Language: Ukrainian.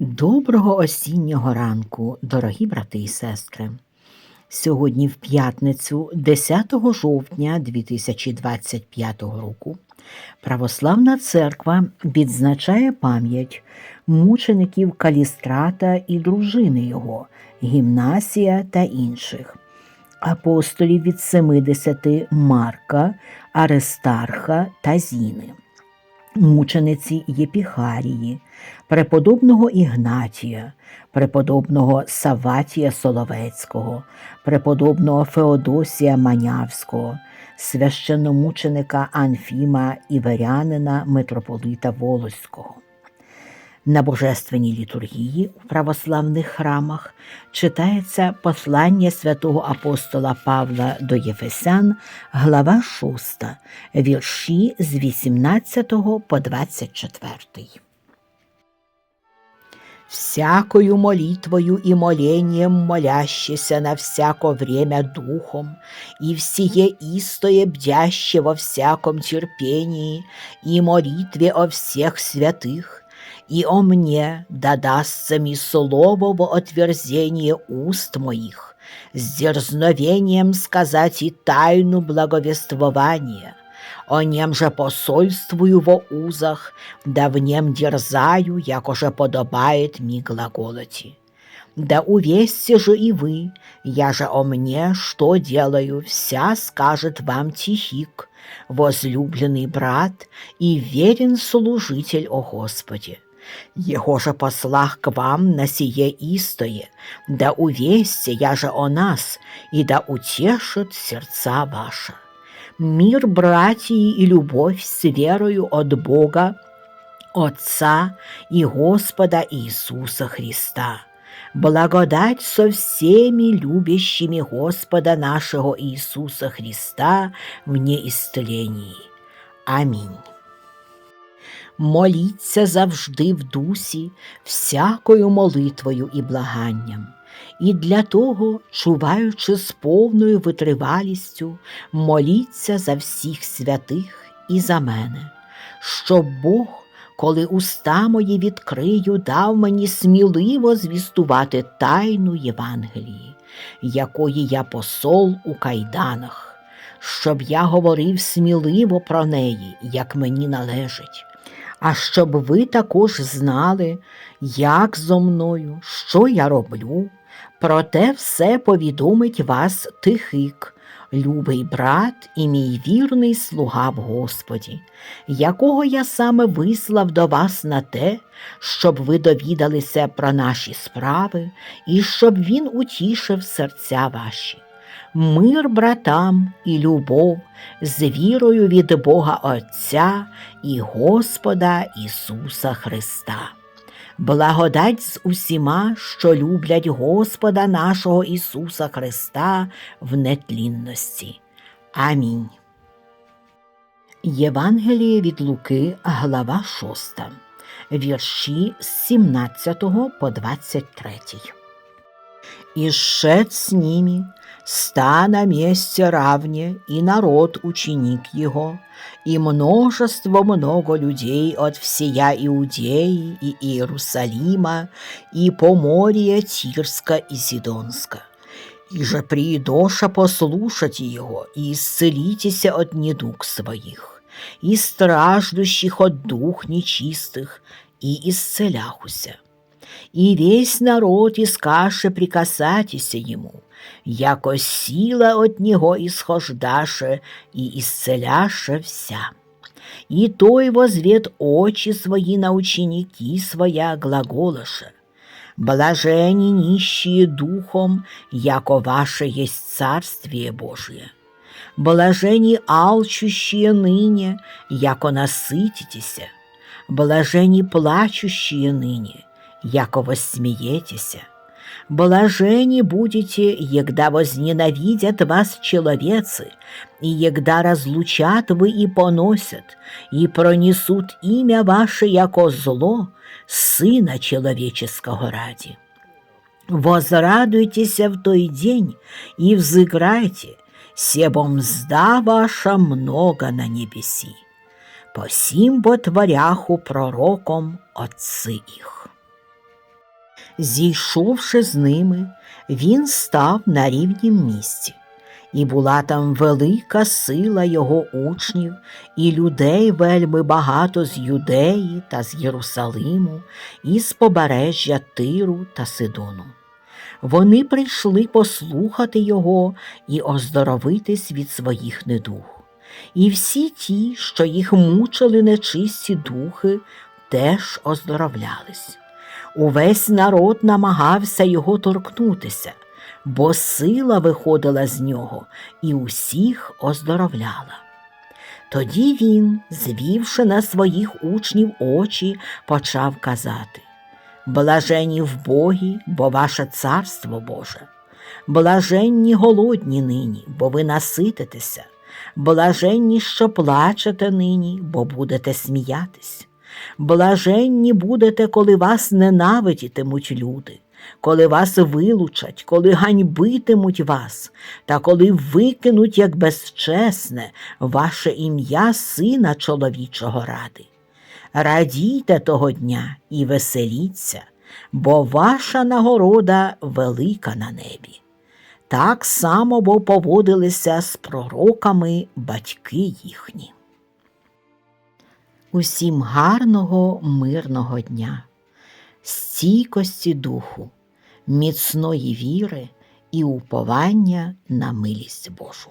Доброго осіннього ранку, дорогі брати і сестри. Сьогодні, в п'ятницю, 10 жовтня 2025 року, Православна Церква відзначає пам'ять мучеників Калістрата і дружини його, Гімнасія та інших, апостолів від 70 Марка, Аристарха та Зіни мучениці Єпіхарії, преподобного Ігнатія, преподобного Саватія Соловецького, преподобного Феодосія Манявського, священномученика Анфіма Іверянина митрополита Волоського. На божественній літургії у православних храмах читається послання святого апостола Павла до Єфесян, глава 6, вірші з 18 по 24. Всякою молитвою и молением молящийся на всяко время духом, и всее истое бдяще во всяком терпении, и молитве о всех святых, и о мне да дастся ми слово во отверзение уст моих, с дерзновением сказать и тайну благовествования. О нем же посольствую во узах, да в нем дерзаю, якоже подобает ми глаголоти. Да увесьте же и вы, я же о мне, что делаю, вся скажет вам Тихик, возлюбленный брат и верен служитель о Господе. Его же послах к вам на сие истое, да увесьте я же о нас, и да утешит сердца ваши. Мир, братья и любовь с верою от Бога, Отца и Господа Иисуса Христа. Благодать со всеми любящими Господа нашего Иисуса Христа в неістлении. Амінь. Моліться завжди в дусі, всякою молитвою і благанням. І для того, чуваючи з повною витривалістю, моліться за всіх святих і за мене, щоб Бог, коли уста мої відкрию, дав мені сміливо звістувати тайну Євангелії, якої я посол у кайданах, щоб я говорив сміливо про неї, як мені належить а щоб ви також знали, як зо мною, що я роблю, проте все повідомить вас Тихик, любий брат і мій вірний слуга в Господі, якого я саме вислав до вас на те, щоб ви довідалися про наші справи і щоб він утішив серця ваші мир братам і любов з вірою від Бога Отця і Господа Ісуса Христа. Благодать з усіма, що люблять Господа нашого Ісуса Христа в нетлінності. Амінь. Євангеліє від Луки, глава 6, вірші з 17 по 23. И шед с ними, ста на месте равне, и народ ученик его, и множество много людей от всея Иудеи и Иерусалима, и Поморья Тирска и Сидонска. И же приидоша послушайте его, и исцелитеся от недуг своих, и страждущих от дух нечистых, и исцеляхуся и весь народ искаше прикасатися ему, яко сила от него исхождаше и исцеляше вся. И той возвет очи свои на ученики своя глаголоше. Блажени нищие духом, яко ваше есть Царствие Божие. Блажени алчущие ныне, яко насытитеся. Блажени плачущие ныне, яко воссмеетеся. Блажени будете, егда возненавидят вас человецы, и егда разлучат вы и поносят, и пронесут имя ваше яко зло, Сына Человеческого ради. Возрадуйтеся в той день и взыграйте, себо мзда ваша много на небеси. Посим бо творяху пророком отцы их. Зійшовши з ними, він став на рівнім місці, і була там велика сила його учнів, і людей вельми багато з Юдеї та з Єрусалиму, і з побережжя Тиру та Сидону. Вони прийшли послухати його і оздоровитись від своїх недуг. І всі ті, що їх мучили нечисті духи, теж оздоровлялись. Увесь народ намагався його торкнутися, бо сила виходила з нього і усіх оздоровляла. Тоді він, звівши на своїх учнів очі, почав казати Блажені в Богі, бо ваше царство Боже, блаженні голодні нині, бо ви насититеся, блаженні, що плачете нині, бо будете сміятись. Блаженні будете, коли вас ненавидітимуть люди, коли вас вилучать, коли ганьбитимуть вас, та коли викинуть, як безчесне, ваше ім'я Сина чоловічого ради. Радійте того дня і веселіться, бо ваша нагорода велика на небі. Так само бо поводилися з пророками батьки їхні. Усім гарного, мирного дня, стійкості духу, міцної віри і уповання на милість Божу.